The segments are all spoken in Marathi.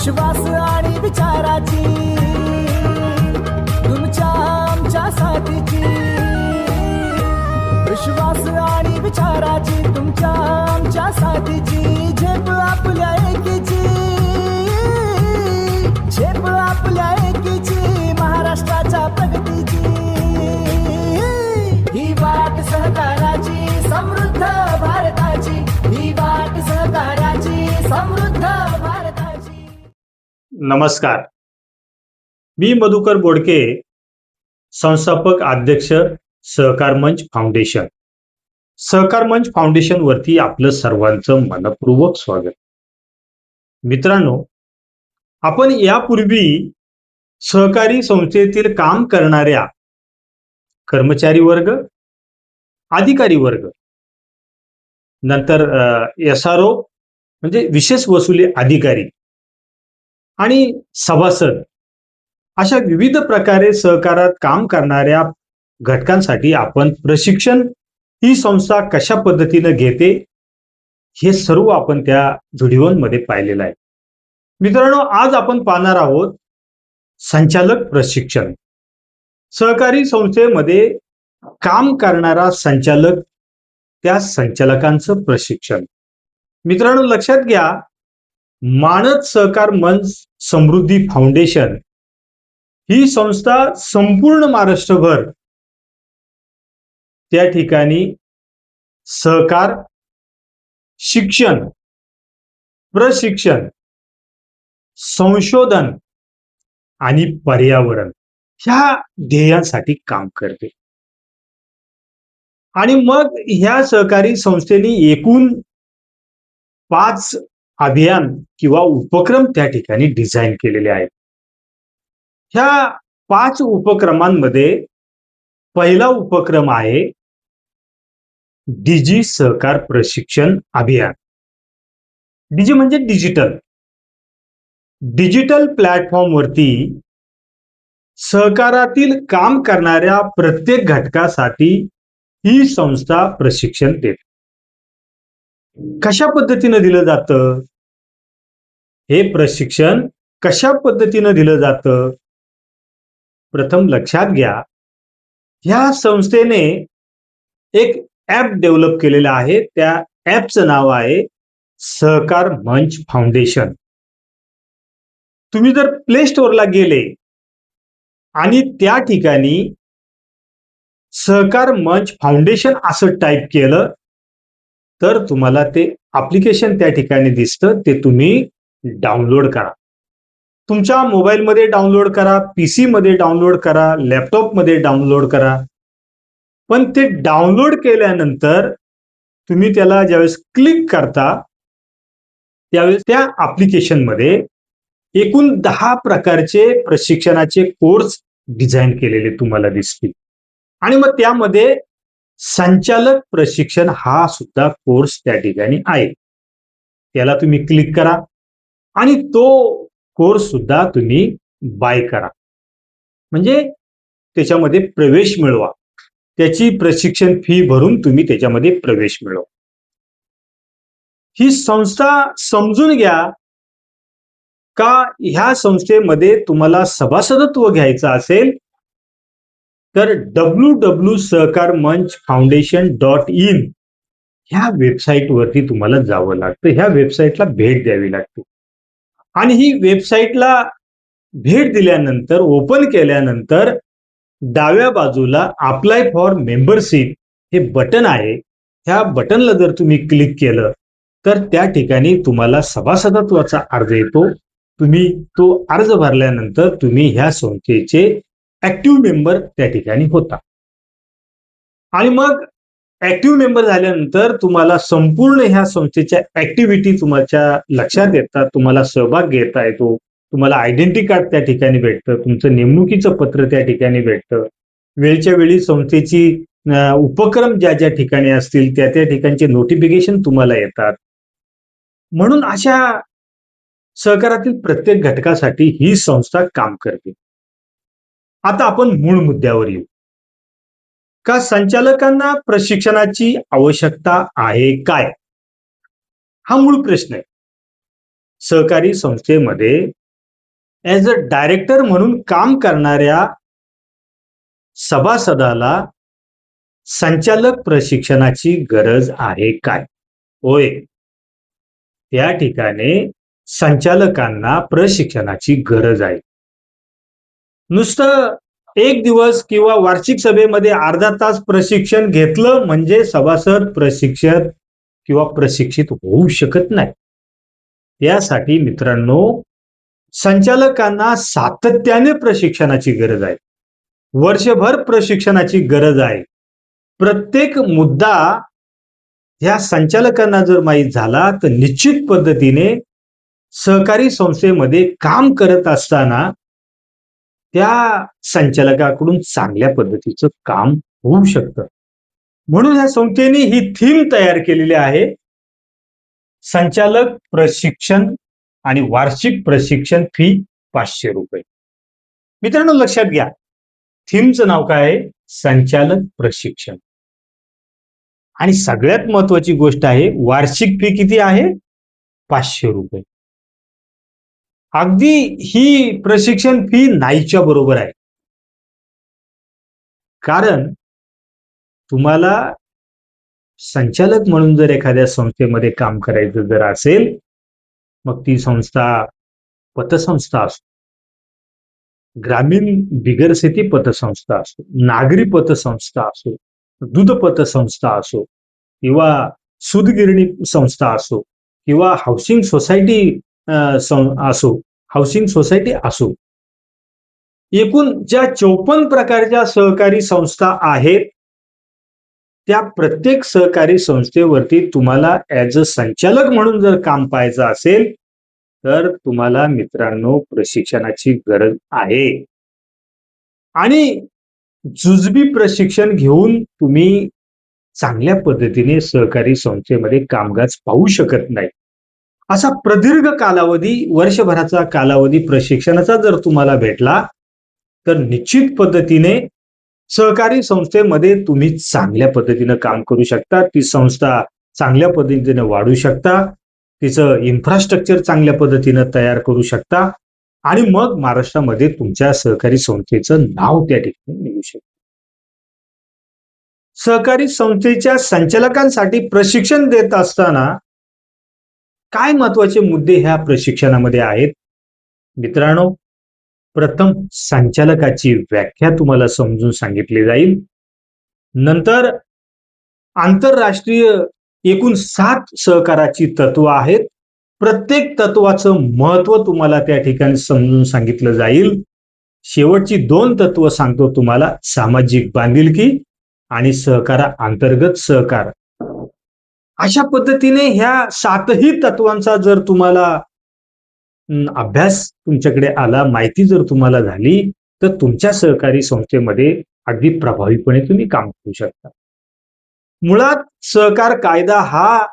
विश्वास आणि विचाराची तुमच्या आमच्या साथीची. विश्वास आणि विचाराची तुमच्या आमच्या नमस्कार. मी मधुकर बोडके संस्थापक अध्यक्ष सहकार मंच फाउंडेशन. सहकार मंच फाउंडेशन वरती आपलं सर्वांचं मनपूर्वक स्वागत. मित्रांनो आपण यापूर्वी सहकारी संस्थेतील काम करणाऱ्या कर्मचारी वर्ग अधिकारी वर्ग नंतर एस आर ओ म्हणजे विशेष वसुली अधिकारी आणि सभासद अशा विविध प्रकारे सहकारात काम करणाऱ्या घटकांसाठी आपण प्रशिक्षण ही संस्था कशा पद्धतीनं घेते हे सर्व आपण त्या व्हिडिओमध्ये पाहिलेलं आहे. मित्रांनो आज आपण पाहणार आहोत संचालक प्रशिक्षण. सहकारी संस्थेमध्ये काम करणारा संचालक त्या संचालकांचं प्रशिक्षण. मित्रांनो लक्षात घ्या मानद सहकार मंच समृद्धी फाउंडेशन ही संस्था संपूर्ण महाराष्ट्रभर त्या ठिकाणी सहकार शिक्षण प्रशिक्षण संशोधन आणि पर्यावरण ह्या ध्येयांसाठी काम करते. आणि मग ह्या सहकारी संस्थेने एकूण पाच अभियान किंवा उपक्रम त्या ठिकाणी डिझाईन केलेले आहेत. ह्या पाच उपक्रमांमध्ये पहिला उपक्रम आहे डिजी सहकार प्रशिक्षण अभियान. डिजी म्हणजे डिजिटल. डिजिटल प्लॅटफॉर्मवरती सहकारातील काम करणाऱ्या प्रत्येक घटकासाठी ही संस्था प्रशिक्षण देते. कशा पद्धतीनं दिलं जातं? हे प्रशिक्षण कशा पद्धतीनं दिलं जातं? प्रथम लक्षात घ्या ह्या संस्थेने एक ऍप डेव्हलप केलेलं आहे. त्या ॲपचं नाव आहे सहकार मंच फाउंडेशन तुम्ही जर प्ले स्टोअरला गेले आणि त्या ठिकाणी सहकार मंच फाउंडेशन असं टाईप केलं तर तुम्हाला ते अप्लिकेशन त्या ठिकाणी दिसतं ते तुम्ही डाउनलोड करा. तुमच्या मोबाईलमध्ये डाउनलोड करा पीसी मध्ये डाउनलोड करा लॅपटॉपमध्ये डाउनलोड करा. पण ते डाउनलोड केल्यानंतर तुम्ही त्याला ज्यावेळेस क्लिक करता त्यावेळेस त्या ऍप्लिकेशनमध्ये एकूण दहा प्रकारचे प्रशिक्षणाचे कोर्स डिझाईन केलेले तुम्हाला दिसतील. आणि मग त्यामध्ये संचालक प्रशिक्षण हा सुद्धा कोर्स त्या ठिकाणी आहे. त्याला तुम्ही क्लिक करा आणि तो कोर्स सुद्धा तुम्ही बाय करा. म्हणजे त्याच्यामध्ये प्रवेश मिळवा. त्याची प्रशिक्षण फी भरून तुम्ही त्याच्यामध्ये प्रवेश मिळवा. ही संस्था समजून घ्या का ह्या संस्थेमध्ये तुम्हाला सभासदत्व घ्यायचं असेल तर डब्ल्यू डब्ल्यू सहकार मंच फाउंडेशन डॉट इन ह्या वेबसाईटवरती तुम्हाला जावं लागतं. ह्या वेबसाईटला भेट द्यावी लागते. आणि ही वेबसाईटला भेट दिल्यानंतर ओपन केल्यानंतर डाव्या बाजूला अप्लाय फॉर मेंबरशिप हे बटन आहे. ह्या बटनला जर तुम्ही क्लिक केलं तर त्या ठिकाणी तुम्हाला सभासदत्वाचा अर्ज येतो. तुम्ही तो अर्ज भरल्यानंतर तुम्ही ह्या संस्थेचे ऍक्टिव्ह मेंबर त्या ठिकाणी होता. आणि मग ऍक्टिव्ह मेंबर झाल्यानंतर तुम्हाला संपूर्ण ह्या संस्थेच्या ऍक्टिव्हिटी तुमच्या लक्षात येतात तुम्हाला सहभाग घेता येतो तुम्हाला आयडेंटिटी कार्ड त्या ठिकाणी भेटतं तुमचं नेमणुकीचं पत्र त्या ठिकाणी भेटतं. वेळच्या वेळी संस्थेची उपक्रम ज्या ज्या ठिकाणी असतील त्या त्या ठिकाणचे नोटिफिकेशन तुम्हाला येतात. म्हणून अशा सहकारातील प्रत्येक घटकासाठी ही संस्था काम करते. आता आपण मूळ मुद्द्यावर येऊ. का संचालकांना प्रशिक्षणाची आवश्यकता आहे काय? हा मूळ प्रश्न आहे. सहकारी संस्थेमध्ये ॲज अ डायरेक्टर म्हणून काम करणाऱ्या सभासदाला संचालक प्रशिक्षणाची गरज आहे काय? होय. त्या ठिकाणी संचालकांना प्रशिक्षणाची गरज आहे. नुसतं एक दिवस किंवा वार्षिक सभेमध्ये अर्धा तास प्रशिक्षण घेतलं म्हणजे सभासद प्रशिक्षक किंवा प्रशिक्षित होऊ शकत नाही. यासाठी मित्रांनो संचालकांना सातत्याने प्रशिक्षणाची गरज आहे. वर्षभर प्रशिक्षणाची गरज आहे. प्रत्येक मुद्दा ह्या संचालकांना जर माहीत झाला तर निश्चित पद्धतीने सहकारी संस्थेमध्ये काम करत असताना त्या संचालकाकडून चांगल्या पद्धतीचं काम होऊ शकतं. म्हणून या संस्थेने ही थीम तयार केलेली आहे. संचालक प्रशिक्षण आणि वार्षिक प्रशिक्षण फी पाचशे रुपये. मित्रांनो लक्षात घ्या. थीमचं नाव काय आहे? संचालक प्रशिक्षण. आणि सगळ्यात महत्वाची गोष्ट आहे वार्षिक फी किती आहे? पाचशे रुपये. अगदी ही प्रशिक्षण फी नाहीच्या बरोबर आहे. कारण तुम्हाला संचालक म्हणून जर एखाद्या संस्थेमध्ये काम करायचं जर असेल मग ती संस्था पतसंस्था असो. ग्रामीण बिगरसेती पतसंस्था असो नागरी पतसंस्था असो दूध पतसंस्था असो किंवा सुदगिरणी संस्था असो किंवा हाऊसिंग सोसायटी असो. हाऊसिंग सोसायटी असो. एकूण ज्या चौपन्न प्रकारच्या सहकारी संस्था आहेत त्या प्रत्येक सहकारी संस्थेवरती तुम्हाला ऍज अ संचालक म्हणून जर काम पाहायचं असेल तर तुम्हाला मित्रांनो प्रशिक्षणाची गरज आहे. आणि जुजबी प्रशिक्षण घेऊन तुम्ही चांगल्या पद्धतीने सहकारी संस्थेमध्ये कामकाज पाहू शकत नाही. असा प्रदीर्घ कालावधी वर्षभराचा कालावधी प्रशिक्षणाचा जर तुम्हाला भेटला तर निश्चित पद्धतीने सहकारी संस्थेमध्ये तुम्ही चांगल्या पद्धतीनं काम करू शकता. ती संस्था चांगल्या पद्धतीने वाढू शकता. तिचं इन्फ्रास्ट्रक्चर चांगल्या पद्धतीनं तयार करू शकता. आणि मग महाराष्ट्रामध्ये तुमच्या सहकारी संस्थेचं नाव त्या ठिकाणी निघू शकतं. सहकारी संस्थेच्या संचालकांसाठी प्रशिक्षण देत असताना काय महत्त्वाचे मुद्दे ह्या प्रशिक्षणामध्ये आहेत? मित्रांनो प्रथम संचालकाची व्याख्या तुम्हाला समजून सांगितली जाईल. नंतर आंतरराष्ट्रीय एकूण सात सहकाराची तत्व आहेत. प्रत्येक तत्वाचं महत्त्व तुम्हाला त्या ठिकाणी समजून सांगितलं जाईल. शेवटची दोन तत्व सांगतो तुम्हाला सामाजिक बांधिलकी आणि सहकारा अंतर्गत सहकार. अशा पद्धतीने ह्या सातही तत्वांचा जर तुम्हाला अभ्यास तुमच्याकडे आला माहिती जर तुम्हाला झाली तर तुमच्या सहकारी संस्थेमध्ये अगदी प्रभावीपणे तुम्ही काम करू शकता. मुळात सहकार कायदा हा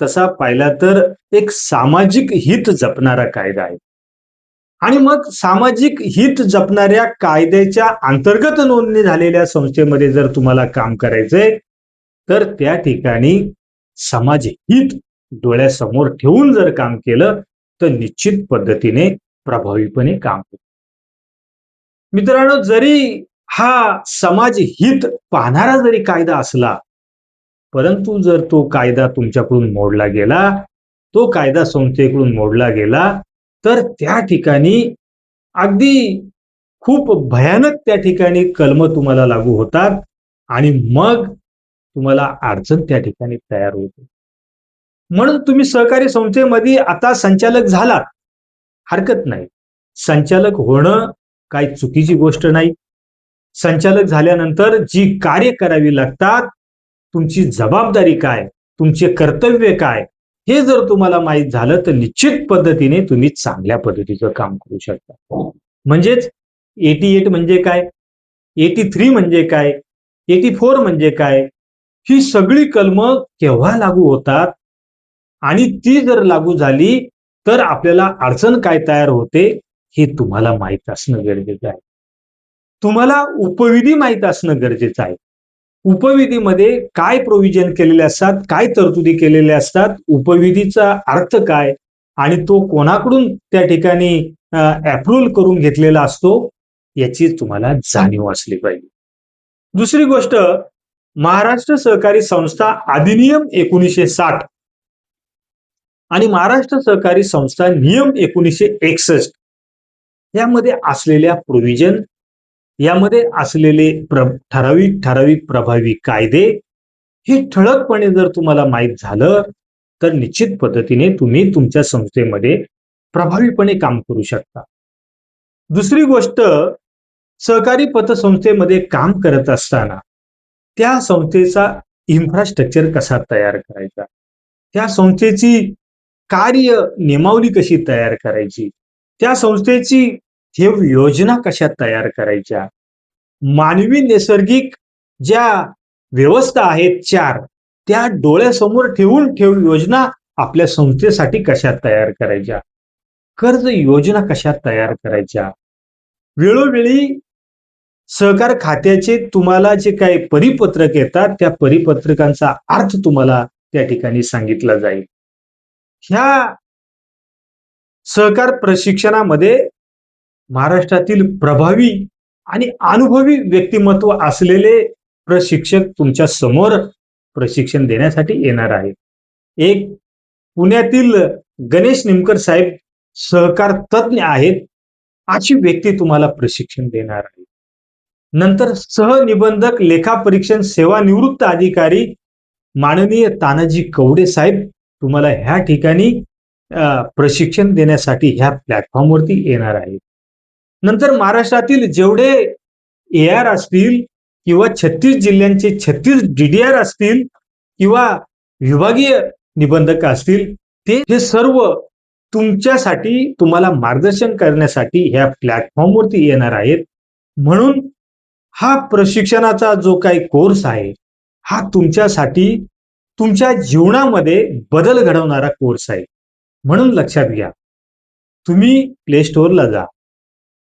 तसा पाहिला तर एक सामाजिक हित जपणारा कायदा आहे. आणि मग सामाजिक हित जपणाऱ्या कायद्याच्या अंतर्गत नोंदणी झालेल्या संस्थेमध्ये जर तुम्हाला काम करायचंय तर त्या ठिकाणी समाज हित डोळ्यासमोर ठेवून जर काम केलं तर निश्चित पद्धतीने प्रभावीपणे काम होईल. मित्रांनो जरी हा समाज हित पाहणारा जरी कायदा असला परंतु जर तो कायदा तुमच्याकडून मोडला गेला तो कायदा संस्थेकडून मोडला गेला तर त्या ठिकाणी अगदी खूप भयानक त्या ठिकाणी कलम तुम्हाला लागू होतात आणि मग तुम्हाला अडचण त्या ठिकाणी तयार होते. म्हणून तुम्ही सहकारी संस्थेमध्ये आता संचालक झालात. हरकत नाही. संचालक होणं काही चुकीची गोष्ट नाही. संचालक झाल्यानंतर जी कार्य करावी लागतात तुमची जबाबदारी काय तुमचे कर्तव्य काय हे जर तुम्हाला माहीत झालं तर निश्चित पद्धतीने तुम्ही चांगल्या पद्धतीचं काम करू शकता. म्हणजेच एटी एट म्हणजे काय? एटी थ्री म्हणजे काय? एटी फोर म्हणजे काय? ही सगळी कलम केव्हा लागू होतात? आणि ती जर लागू झाली तर आपल्याला अडचण काय तयार होते हे तुम्हाला माहीत असणं गरजेचं आहे. तुम्हाला उपविधी माहीत असणं गरजेचं आहे. उपविधीमध्ये काय प्रोव्हिजन केलेले असतात काय तरतुदी केलेल्या असतात उपविधीचा अर्थ काय आणि तो कोणाकडून त्या ठिकाणी अप्रुव्हल करून घेतलेला असतो याची तुम्हाला जाणीव असली पाहिजे. दुसरी गोष्ट महाराष्ट्र सहकारी संस्था अधिनियम एकोणीसशे साठ आणि महाराष्ट्र सहकारी संस्था नियम एकोणीसशे एकसष्ट यामध्ये असलेल्या प्रोव्हिजन यामध्ये असलेले प्र ठराविक ठराविक प्रभावी कायदे हे ठळकपणे जर तुम्हाला माहीत झालं तर निश्चित पद्धतीने तुम्ही तुमच्या संस्थेमध्ये प्रभावीपणे काम करू शकता. दुसरी गोष्ट सहकारी पतसंस्थेमध्ये काम करत असताना त्या संस्थेचा इन्फ्रास्ट्रक्चर कसा तयार करायचा? त्या संस्थेची कार्य नियमावली कशी तयार करायची? त्या संस्थेची ठेव योजना कशा तयार करायच्या? मानवी नैसर्गिक ज्या व्यवस्था आहेत चार त्या डोळ्यासमोर ठेवून ठेव योजना आपल्या संस्थेसाठी कशा तयार करायच्या? कर्ज योजना कशा तयार करायच्या? वेळोवेळी सहकार खात्याचे तुम्हाला जे काही परिपत्रक येतात त्या परिपत्रकांचा अर्थ तुम्हाला त्या ठिकाणी सांगितला जाईल. ह्या सहकार प्रशिक्षणामध्ये महाराष्ट्रातील प्रभावी आणि अनुभवी व्यक्तिमत्व असलेले प्रशिक्षक तुमच्यासमोर प्रशिक्षण देण्यासाठी येणार आहेत एक पुण्यातील गणेश निमकर साहेब सहकार तज्ज्ञ आहेत अशी व्यक्ती तुम्हाला प्रशिक्षण देणार आहे. नंतर सहनिबंधक लेखापरीक्षण सेवानिवृत्त अधिकारी माननीय तानाजी कवडे साहेब तुम्हाला ह्या ठिकाणी प्रशिक्षण देण्यासाठी ह्या प्लॅटफॉर्मवरती येणार आहेत. नंतर महाराष्ट्रातील जेवढे ए आर असतील किंवा छत्तीस जिल्ह्यांचे छत्तीस डीडीआर असतील किंवा विभागीय निबंधक असतील ते हे सर्व तुमच्यासाठी तुम्हाला मार्गदर्शन करण्यासाठी ह्या प्लॅटफॉर्मवरती येणार आहेत. म्हणून हा प्रशिक्षणाचा जो काही कोर्स आहे हा तुमच्यासाठी तुमच्या जीवनामध्ये बदल घडवणारा कोर्स आहे. म्हणून लक्षात घ्या. तुम्ही प्ले स्टोअरला जा.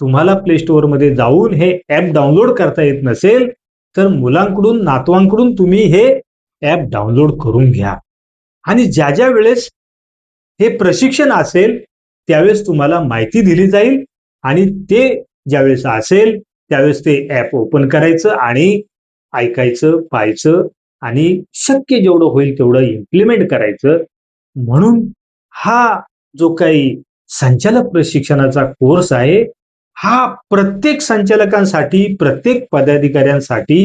तुम्हाला प्ले स्टोअरमध्ये जाऊन हे ॲप डाउनलोड करता येत नसेल तर मुलांकडून नातवांकडून तुम्ही हे ॲप डाउनलोड करून घ्या. आणि ज्या ज्या वेळेस हे प्रशिक्षण असेल त्यावेळेस तुम्हाला माहिती दिली जाईल आणि ते ज्यावेळेस असेल त्यावेळेस ते ऍप ओपन करायचं आणि ऐकायचं पाहायचं आणि शक्य जेवढं होईल तेवढं इम्प्लिमेंट करायचं. म्हणून हा जो काही संचालक प्रशिक्षणाचा कोर्स आहे हा प्रत्येक संचालकांसाठी प्रत्येक पदाधिकाऱ्यांसाठी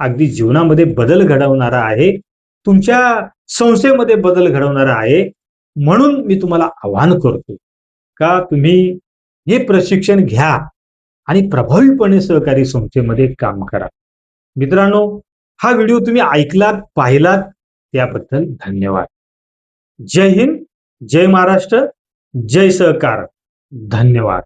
अगदी जीवनामध्ये बदल घडवणारा आहे. तुमच्या संस्थेमध्ये बदल घडवणारा आहे. म्हणून मी तुम्हाला आवाहन करतो का तुम्ही हे प्रशिक्षण घ्या. आणि प्रभावीपणे सहकारी संस्थेमध्ये काम करा. मित्रांनो हा व्हिडिओ तुम्ही ऐकलात पाहिलात त्याबद्दल धन्यवाद. जय हिंद जय महाराष्ट्र जय सहकार. धन्यवाद.